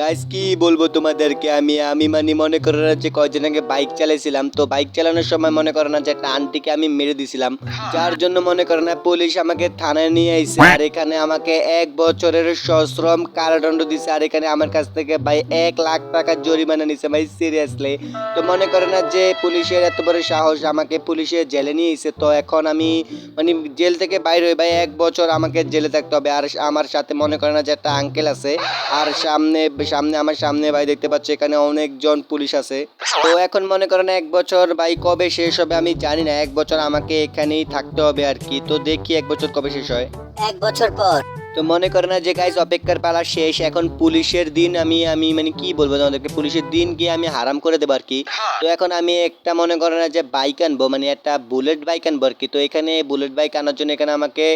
Guys কি বলব তোমাদেরকে? আমি আমি মানে মনে করো না যে কয়দিন আগে বাইক চালাইছিলাম। তো বাইক চালানোর সময় মনে করো না যে একটা আন্টিকে আমি মেরে দিছিলাম। যার জন্য মনে করো না পুলিশ আমাকে থানায় নিয়ে আইছে। আর এখানে আমাকে এক বছরের সশ্রম কারাদণ্ড দিছে। আর এখানে আমার কাছ থেকে ভাই এক লাখ টাকা জরিমানা নিছে ভাই সিরিয়াসলি তো মনে করো না যে পুলিশের এত বড় সাহস আমাকে পুলিশে জেলে নিয়ে এসে তো এখন আমি মানে জেল থেকে বাইরে হই ভাই এক বছর আমাকে জেলে থাকতে হবে। আর আমার সাথে মনে করে না যে একটা আঙ্কেল আছে। আর সামনে সামনে, আমার সামনে ভাই দেখতে পাচ্ছি, এখানে অনেকজন পুলিশ আছে। তো এখন মনে করেন এক বছর ভাই কবে শেষ হবে আমি জানি না, এক বছর আমাকে এখানেই থাকতে হবে আর কি। তো দেখি এক বছর কবে শেষ হয়। এক বছর পর। তো মনে করে না যে গাইজ অপেক্ষার পালা শেষ। এখন পুলিশের দিন আমি আমি মানে কি বলব তোমাদেরকে? পুলিশের দিন গিয়ে আমি হারাম করে দেবো আর কি। তো এখন আমি একটা মনে করে না যে বাইক আনব মানে একটা বুলেট বাইক আনব আর কি। তো এখানে বুলেট বাইক আনার জন্য এখানে আমাকে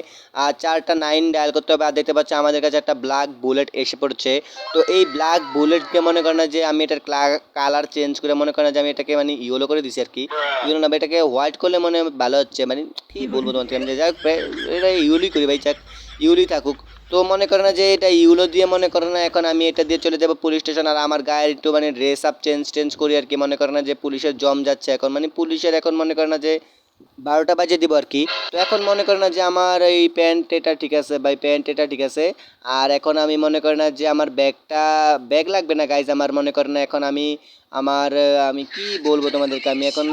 চারটা নাইন ডায়াল করতে হবে। আর দেখতে পাচ্ছি আমাদের কাছে একটা ব্ল্যাক বুলেট এসে পড়ছে। তো এই ব্ল্যাক বুলেটকে মনে করে না যে আমি এটার কালার চেঞ্জ করে মনে করে না যে আমি এটাকে মানে ইয়েলো করে দিছি আর কি। ইয়েলো না এটাকে হোয়াইট করলে মনে ভালো হচ্ছে। মানে কি বলব তোমাকে আমি যাই হোক এটা ইউলি করি ভাই যাক। ইউলি থাকুক। তো মনে করে না যে এটা ইউলো দিয়ে মনে করে না এখন আমি এটা দিয়ে চলে যাব পুলিশ স্টেশন আর আমার গায়ের একটু মানে ড্রেস আপ চেঞ্জ টেঞ্জ করি আর কি। মনে করে না যে পুলিশের জম যাচ্ছে এখন। মানে পুলিশের এখন মনে করে না যে বারোটা বাজে দিব আর কি। তো এখন মনে করে না যে আমার এই প্যান্ট এটা ঠিক আছে ভাই প্যান্ট এটা ঠিক আছে। আর এখন আমি মনে করি না যে আমার ব্যাগটা, ব্যাগ লাগবে না গাইজ আমার মনে করে না এখন আমি, আমার, আমি কি বলব তোমাদেরকে? আমি এখন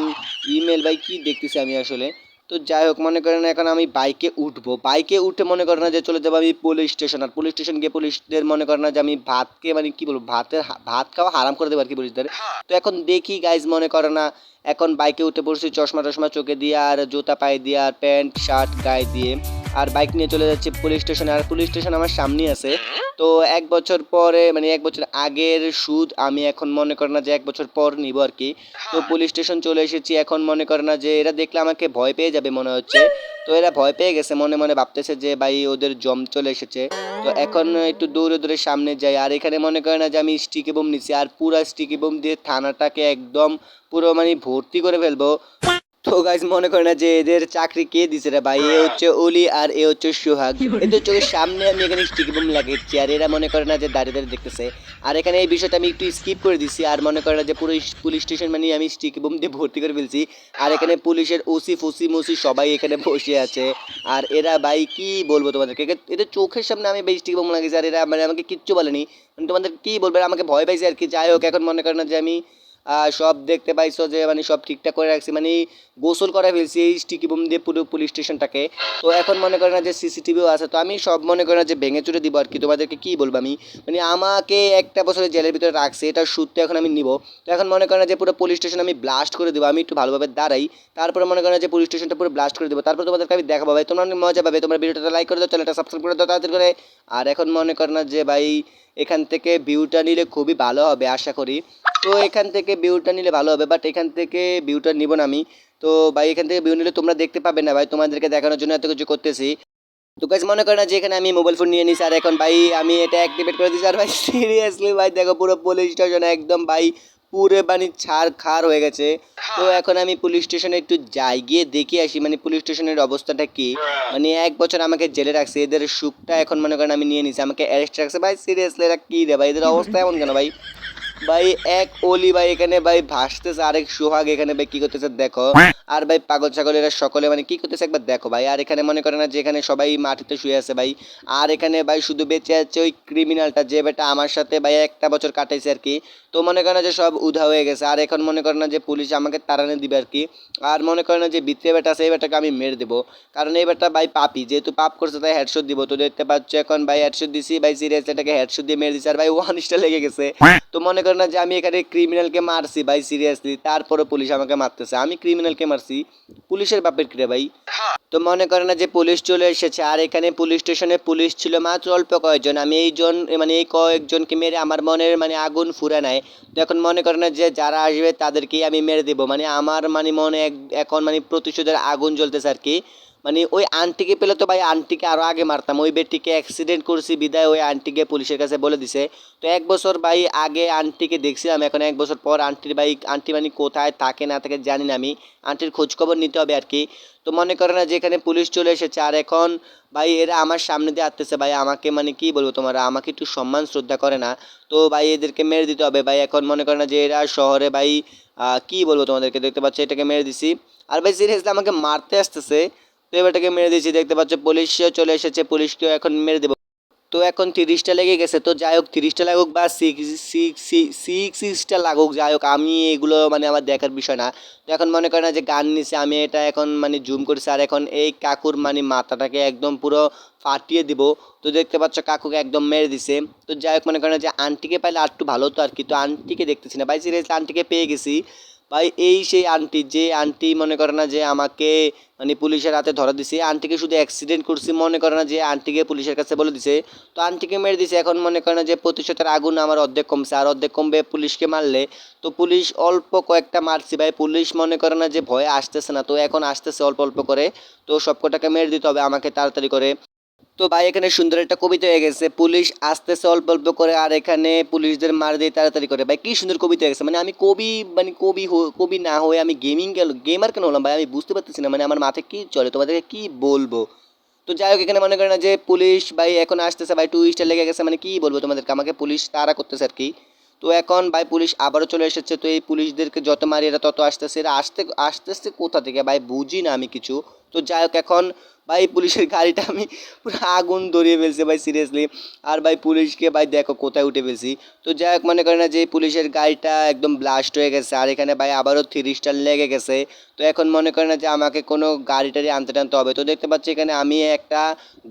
ইমেল ভাই কি দেখতেছি আমি আসলে? তো যাই হোক, মনে করেন এখন আমি বাইকে উঠবো। বাইকে উঠে মনে করেন যে চলে যাব আমি পুলিশ স্টেশন আর পুলিশ স্টেশন গিয়ে পুলিশদের মনে করেন যে আমি ভাতকে মানে কি বলব, ভাতের ভাত খাওয়া হারাম করে দেবো আর কি পুলিশদের তো এখন দেখি গাইজ মনে করে না, এখন বাইকে উঠে পড়ছি চশমা টশমা চোখে দিয়ে আর জুতা পায়ে দিয়ে আর প্যান্ট শার্ট গায়ে দিয়ে। আর বাইক নিয়ে চলে যাচ্ছে পুলিশ স্টেশনে। আর পুলিশ স্টেশন আমার সামনেই আছে। তো এক বছর পরে মানে এক বছর আগের সুদ আমি এখন মনে করেন না যে এক বছর পর নিব আর কি। তো পুলিশ স্টেশন চলে এসেছি। এখন মনে করে না যে এরা দেখলে আমাকে ভয় পেয়ে যাবে মনে হচ্ছে। তো এরা ভয় পেয়ে গেছে, মনে মনে ভাবতেছে যে ভাই ওদের জম চলে এসেছে। তো এখন একটু দৌড়ে দৌড়ে সামনে যাই। আর এখানে মনে করে না যে আমি স্টিকি বোম নিচ্ছি আর পুরো স্টিকি বোম দিয়ে থানাটাকে একদম পুরো মানে ভর্তি করে ফেলব। তো গাইজ মনে করে না যে এদের চাকরি কে দিছে রে ভাই? এ হচ্ছে অলি আর এ হচ্ছে সোহাগ। এদের চোখের সামনে আমি এখানে স্টিকি বোম লাগিয়েছি আর এরা মনে করে না যে দাঁড়িয়ে দাঁড়িয়ে দেখতেছে। আর এখানে এই বিষয়টা আমি একটু স্কিপ করে দিছি আর মনে করে না যে পুরো পুলিশ স্টেশন মানে আমি স্টিকি বোম দিয়ে ভর্তি করে ফেলছি। আর এখানে পুলিশের ওসি ফুসি মুসি সবাই এখানে বসে আছে। আর এরা ভাই, কি বলব তোমাদেরকে? এদের চোখের সামনে আমি ভাই স্টিকি বোম লাগিয়েছি আর এরা মানে আমাকে কিচ্ছু বলেনি। মানে তোমাদের কি বলবে? আমাকে ভয় পাইছে আর কি। যাই হোক, এখন মনে করে না যে আমি সব দেখতে পাইছো যে মানে সব ঠিকঠাক করে রাখছি মানে গোসল করে ফেলছি এই স্টিকি বোম দিয়ে পুরো পুলিশ স্টেশনটাকে তো এখন মনে করে না যে সিসিটিভিও আছে, তো আমি সব মনে করি না যে, ভেঙে চুরে দিব আর কি, তোমাদেরকে কী বলব আমি? মানে আমাকে একটা বছরের জেলের ভিতরে রাখছে এটা সূত্র এখন আমি নিব। তো এখন মনে করে না যে, পুরো পুলিশ স্টেশন আমি ব্লাস্ট করে দেবো, আমি একটু ভালোভাবে দাঁড়াই, তারপরে মনে করেন যে পুলিশ স্টেশনটা পুরো ব্লাস্ট করে দেবো, তারপর তোমাদেরকে আমি দেখাবো ভাই, তোমরা অনেক মজা পাবে, তোমরা ভিডিওটা লাইক করে দাও চ্যানেলটা সাবস্ক্রাইব করে দাও, তাড়াতাড়ি করে। আর এখন মনে করে না যে, ভাই এখান থেকে ভিউটা নিলে খুবই ভালো হবে, আশা করি। তো এখান থেকে ভিউটা নিলে ভালো হবে বাট এখান থেকে ভিউটা নিব না আমি। তো ভাই, এখান থেকে ভিউ নিলে তোমরা দেখতে পাবে না ভাই, তোমাদেরকে দেখানোর জন্য এত কিছু করতেছি। তো গাছ মনে করে না যে এখানে আমি মোবাইল ফোন নিয়ে নিছি, আর এখন ভাই, আমি এটা অ্যাক্টিভেট করে দিচ্ছি আর ভাই সিরিয়াসলি ভাই, দেখো পুরো পুলিশ স্টেশন একদম ভাই পুরে বানি ছাড় খার হয়ে গেছে। তো এখন আমি পুলিশ স্টেশনে একটু যাই গিয়ে দেখে আসি। মানে পুলিশ স্টেশনের অবস্থাটা কি? মানে এক বছর আমাকে জেলে রাখছে এদের সুখটা এখন মনে করেন আমি নিয়ে নিছি। আমাকে অ্যারেস্ট রাখছে। ভাই সিরিয়াসলি এরা কি রে ভাই? এদের অবস্থা এমন কেন ভাই? ভাই এক অলি ভাই এখানে ভাই ভাসতেছে আরেক সোহাগ এখানে ভাই কি করতেছে দেখো। আর ভাই পাগল ছাগল এরা সকলে মানে কি করতেছে একবার দেখো ভাই। আর এখানে মনে করে না যে এখানে সবাই মাটিতে শুয়ে আছে ভাই। আর এখানে ভাই শুধু বেঁচে আছে ওই ক্রিমিনালটা যে বেটা আমার সাথে ভাই একটা বছর কাটাইছে আর কি। তো মনে করে না যে সব উধা হয়ে গেছে। আর এখন মনে করেন না যে পুলিশ আমাকে তাড়ানো দিবে আর কি। আর মনে করে না যে ভিতরে বেটা আছে এই বেটাকে আমি মেরে দেবো। কারণ এই বেটা ভাই পাপি যেহেতু পাপ করছে তাই হেডশট দিব। তো দেখতে পাচ্ছ এখন ভাই হেডশট দিছি ভাই সিরিয়াস এটাকে হেডশট দিয়ে মেরে দিছি। আর ভাই ওয়ান স্টার লেগে গেছে। তো মনে করেন না যে আমি এখানে ক্রিমিনালকে মারছি ভাই সিরিয়াসলি তারপরে পুলিশ আমাকে মারতেছে। আমি ক্রিমিনালকে মারছি। পুলিশের বাপের কিরে ভাই? তো মনে করে না যে পুলিশ চলে এসেছে। আর এখানে পুলিশ স্টেশনে পুলিশ ছিল মাত্র অল্প কয়েকজন। আমি এইজন মানে এই কয়েকজনকে মেরে আমার মনের মানে আগুন ফুরে নেয় তো এখন মনে করেন যে যারা আসবে তাদেরকেই আমি মেরে দেবো। মানে আমার মানে মনে এখন মানে প্রতিশোধের আগুন জ্বলতেছে আর কি। মানে ওই আন্টিকে পেলে তো ভাই আন্টিকে আরও আগে মারতাম। ওই বেটিকে অ্যাক্সিডেন্ট করছি, বিদায় ওই আন্টিকে পুলিশের কাছে বলে দিছে। তো এক বছর ভাই আগে আন্টিকে দেখছিলাম, এখন এক বছর পর আন্টির ভাই, আন্টি মানে কোথায়, থাকে না থাকে জানি না আমি। আন্টির খোঁজখবর নিতে হবে আর কি তো মনে করে না যে এখানে পুলিশ চলে এসেছে, আর এখন ভাই এরা আমার সামনে দিয়ে আসতেছে ভাই আমাকে মানে কি বলব তোমরা, আমাকে একটু সম্মান, শ্রদ্ধা করে না। তো ভাই এদেরকে মেরে দিতে হবে। ভাই এখন মনে করে না যে এরা শহরে ভাই কি বলব তোমাদেরকে, দেখতে পাচ্ছ এটাকে মেরে দিছি। আর ভাই সিরিয়াসলি আমাকে মারতে আসতেছে। তো এবারটাকে মেরে দিয়েছি। দেখতে পাচ্ছ, পুলিশও চলে এসেছে, পুলিশকেও এখন মেরে দেবো। তো এখন তিরিশটা লেগে গেছে, তো যাই হোক, তিরিশটা লাগুক বা সিক্স সিক্স সিক্স সিক্সটা লাগুক, যাই হোক, আমি এগুলো মানে আমার দেখার বিষয় না। তো এখন মনে করেন না যে গান নিছে, আমি এটা এখন মানে জুম করছি, আর এখন এই কাকুর মানে মাথাটাকে একদম পুরো ফাটিয়ে দিব। তো দেখতে পাচ্ছ, কাকুকে একদম মেরে দিছে। তো যাই হোক, মনে করেন যে আন্টিকে পাইলে আর একটু ভালো হতো আর কি। তো আন্টিকে দেখতেছি না। ভাই সিরিয়াসলি আন্টিকে পেয়ে গেছি। ভাই, এই সেই আন্টি যে আন্টি মনে করে না যে আমাকে মানে পুলিশের হাতে ধরা দিছে আন্টিকে শুধু অ্যাক্সিডেন্ট করছি, মনে করে না যে আন্টিকে পুলিশের কাছে বলে দিছে। তো আন্টিকে মেরে দিছে, এখন মনে করে না যে প্রতিশোধের আগুন আমার অর্ধেক কমছে, আর অর্ধেক কমবে পুলিশকে মারলে। তো পুলিশ অল্প কয়েকটা মারছি ভাই, পুলিশ মনে করে না যে ভয়ে আসতেছে না, তো এখন আসতেছে অল্প অল্প করে। তো সব কটাকে মেরে দিতে হবে, আমাকে তাড়াতাড়ি করে। তো ভাই, এখানে সুন্দর একটা কবিতা হয়ে গেছে। পুলিশ আসতেছে অল্প অল্প করে আর এখানে পুলিশদের মার দিয়ে তাড়াতাড়ি করে। ভাই, কি সুন্দর কবিতা হয়ে গেছে। মানে আমি কবি মানে কবি কবি না হয়ে আমি গেমিং গেল গেমার কেন হলাম ভাই? আমি বুঝতে পারতেছি না। মানে আমার মাথায় কি চলে? তোমাদেরকে কি বলব? তো যাই হোক, এখানে মনে করেন না যে পুলিশ ভাই এখন আসতেছে ভাই টু স্টার লেগে গেছে। মানে কি বলব তোমাদেরকে? আমাকে পুলিশ তারা করতেছে আর কি। তো এখন ভাই, পুলিশ আবারও চলে এসেছে। তো এই পুলিশদেরকে যত মারি, এরা তত আসতেছে। এরা আসতে, আসতেছে কোথা থেকে? ভাই, বুঝি না আমি কিছু। তো যাই হোক, এখন ভাই, পুলিশের গাড়িটা আমি পুরো আগুন ধরিয়ে ফেলছে ভাই সিরিয়াসলি আর ভাই, পুলিশকে ভাই, দেখো, কোথায় উঠে ফেলছি। তো যাই হোক, মনে করে না যে পুলিশের গাড়িটা একদম ব্লাস্ট হয়ে গেছে। আর এখানে ভাই, আবারও থ্রি স্টার লেগে গেছে। তো এখন মনে করেন যে আমাকে কোনো গাড়ি টাড়ি আনতে টানতে হবে। তো দেখতে পাচ্ছি এখানে আমি একটা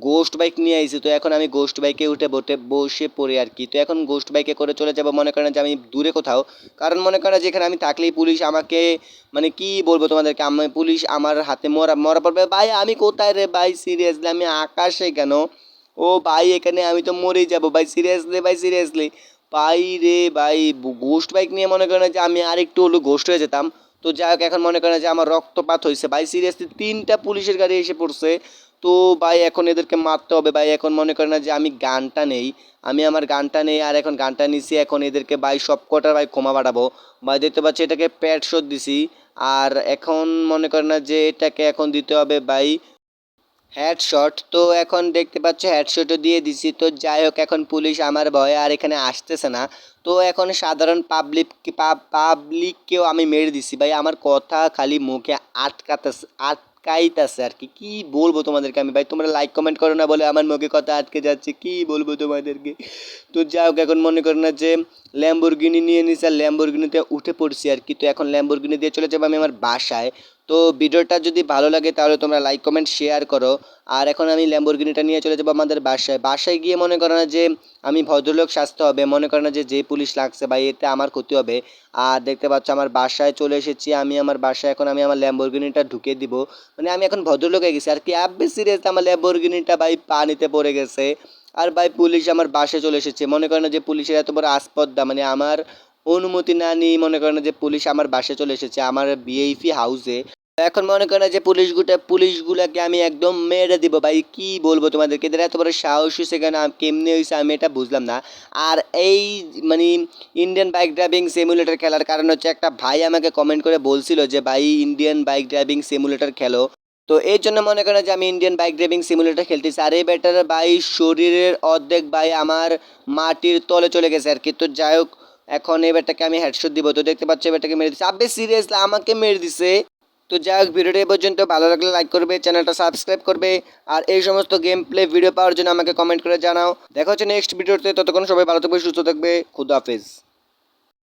গোস্ট বাইক নিয়ে আইছি। তো এখন আমি গোস্ট বাইকে উঠে বটে, বসে পড়ি আর কি। তো এখন গোস্ট বাইকে করে চলে যাব। মনে করেন যে আমি দূরে কোথাও। কারণ মনে করেন যে এখানে আমি থাকলেই পুলিশ আমাকে মানে কি বলব তোমাদেরকে? আমি পুলিশ আমার হাতে মরা মরা পড়বে। ভাই, আমি কোথায় রে? ভাই সিরিয়াসলি আমি আকাশে কেন? ও ভাই, এখানে আমি তো মরেই যাব। ভাই সিরিয়াসলি ভাই সিরিয়াসলি ভাই রে, ভাই গোস্ট বাইক নিয়ে মনে করেন যে আমি আরেকটু হলো গোস্ট হয়ে যেতাম। তো যাই হোক, এখন মনে করেন যে আমার রক্তপাত হয়েছে। ভাই সিরিয়াসলি তিনটা পুলিশের গাড়ি এসে পড়ছে। তো ভাই, এখন এদেরকে মারতে হবে। ভাই, এখন মনে করেন যে আমি গানটা নেই। আমি আমার গানটা নেই আর এখন গানটা নিছি। এখন এদেরকে ভাই সব কটার ভাই ক্ষমা বাড়াবো। ভাই, দেখতে পাচ্ছি এটাকে প্যাড শোধ দিছি। আর এখন মনে করেন না যে এটাকে এখন দিতে হবে ভাই। হেডশট তো এখন দেখতে পাচ্ছ হেডশটও দিয়ে দিছি। তো যাই হোক, এখন পুলিশ আমার ভয়ে আর এখানে আসতেছে না। তো এখন সাধারণ পাবলিক পাবলিককেও আমি মেরে দিছি। ভাই, আমার কথা খালি মুখে আটকাতেছে আটকাইতেছে আর কি। কি বলব তোমাদেরকে আমি? ভাই, তোমরা লাইক কমেন্ট করো না বলে আমার মুখে কথা আটকে যাচ্ছে। কি বলব তোমাদেরকে? তো যাই হোক, এখন মনে করো না যে ল্যাম্বরগিনি নিয়ে নিছি। আর ল্যাম্বরগিনিতে উঠে পড়ছি আর কি। তো এখন ল্যাম্বরগিনি দিয়ে চলে যাব আমি আমার বাসায়। তো ভিডিওটা যদি ভালো লাগে তাহলে তোমরা লাইক কমেন্ট শেয়ার করো। আর এখন আমি ল্যাম্বরগিনিটা নিয়ে চলে যাব আমাদের বাসায়। বাসায় গিয়ে মনে করো না যে আমি ভদ্রলোক সাজতে হবে, মনে করো না যে যে পুলিশ লাগছে বা এতে আমার ক্ষতি হবে। আর দেখতে পাচ্ছ আমার বাসায় চলে এসেছি, আমি আমার বাসায় এখন আমি আমার ল্যাম্বরগিনিটা ঢুকে দিব। মানে আমি এখন ভদ্রলোক হয়ে গেছি, আর কি আব্বে সিরিয়াস আমার ল্যাম্বরগিনিটা ভাই পানিতে পড়ে গেছে। আর ভাই পুলিশ আমার বাসে চলে এসেছে, মনে করেন না যে পুলিশের এত বড় আসপদ্দা মানে আমার অনুমতি না নিয়ে মনে করেন না যে পুলিশ আমার বাসে চলে এসেছে, আমার বিএইপি হাউসে এখন মনে করেন যে পুলিশগুলো পুলিশগুলোকে আমি একদম মেরে দিব। ভাই, কি বলব তোমাদেরকে? এদের এত বড় সাহস হয়েছে কেন? কেমনে হয়েছে আমি এটা বুঝলাম না। আর এই মানে ইন্ডিয়ান বাইক ড্রাইভিং সিমুলেটর খেলার কারণ হচ্ছে একটা ভাই আমাকে কমেন্ট করে বলছিল যে, ভাই ইন্ডিয়ান বাইক ড্রাইভিং সিমুলেটর খেলো। তো এই জন্য মনে করেন যে আমি ইন্ডিয়ান বাইক ড্রাইভিং সিমুলেটর খেলতেছি। আর এই ব্যাটার ভাই শরীরের অর্ধেক ভাই আমার মাটির তলে চলে গেছে আর কি। তো যাই হোক, এখন এই ব্যাটাকে আমি হেডশট দিব। তো দেখতে পাচ্ছি ব্যাটাকে মেরে দিচ্ছে আবে সিরিয়াসলি আমাকে মেরে দিছে। তো যাই হোক ভিডিওটা পর্যন্ত। ভালো লাগলে লাইক করবে, চ্যানেলটা সাবস্ক্রাইব করবে, আর এই সমস্ত গেম প্লে ভিডিও পাওয়ার জন্য আমাকে কমেন্ট করে জানাও। দেখা হচ্ছে নেক্সট ভিডিওতে ততক্ষণ সবাই ভালো থাকবে, সুস্থ থাকবে। খুদাহাফেজ